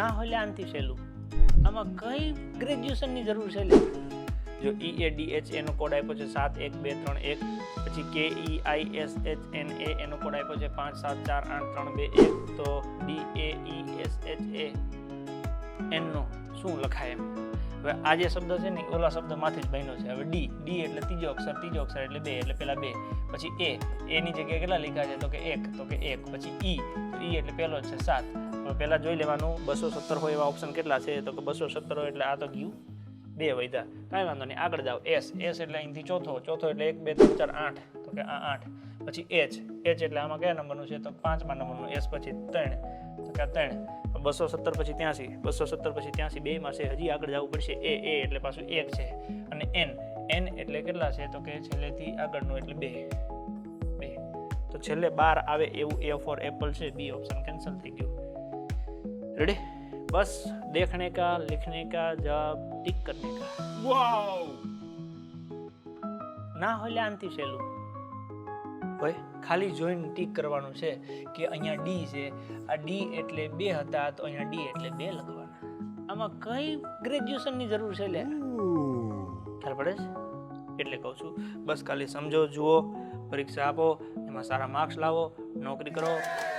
ના હોય આનથી સહેલું. આમાં કઈ ગ્રેજ્યુએશનની જરૂર છે લે? જો ઈ એ ડી એચ એનો કોડ આપ્યો છે સાત, એક, બે, ત્રણ, એક, પછી કે E I S H N A એનો કોડ આપ્યો છે પાંચ, સાત, ચાર, આઠ, ત્રણ, બે, એક, તો D A E S H A એનનો શું લખાય એમ? હવે આ જે શબ્દ છે ને, ઓલા શબ્દમાંથી જ બન્યો છે. હવે ડી ડી એટલે ત્રીજો અક્ષર ત્રીજો અક્ષર એટલે બે, એટલે પેલા બે. પછી એ એની જગ્યાએ કેટલા લખ્યા છે? તો કે એક, તો કે એક. પછી ઈ ઈ એટલે પહેલો છે સાત. પહેલાં જોઈ લેવાનું, બસો સત્તર હોય એવા ઓપ્શન કેટલા છે? તો કે બસો સત્તર હોય એટલે આ તો ગયું. બે વૈધા કાંઈ વાંધો નહીં, આગળ જાઓ. એસ એસ એટલે અહીંથી ચોથો. ચોથો એટલે એક, બે, ત્રણ, ચાર, આઠ. તો કે આ આઠ. પછી એચ એચ એટલે આમાં કયા નંબરનું છે? તો પાંચમા નંબરનું. એસ પછી ત્રણ. તો કે ત્રણ. બસો સત્તર પછી ત્યાંસી. બસો સત્તર પછી ત્યાંસી. બેમાં છે. હજી આગળ જવું પડશે. એ એ એટલે પાછું એક છે. અને એન એન એટલે કેટલા છે? તો કે છેલ્લેથી આગળનું એટલે બે. બે. તો છેલ્લે બાર આવે એવું. એ ફોર એપલ છે. બી ઓપ્શન કેન્સલ થઈ ગયું. रेडी बस देखने का लिखने का जवाब टिक करने का વાવ ના હોય લે આનથી સહેલું હોય ખાલી જોઈને ટીક કરવાનું છે કે અહીંયા ડી છે આ ડી એટલે બે હતા તો અહીંયા ડી એટલે બે લખવાના આમાં કઈ ગ્રેજ્યુએશનની જરૂર છે લે ખ્યાલ પડે છે એટલે કહું છું બસ ખાલી સમજો જુઓ પરીક્ષા આપો એમાં સારા માર્ક્સ લાવો નોકરી કરો મોજ કરો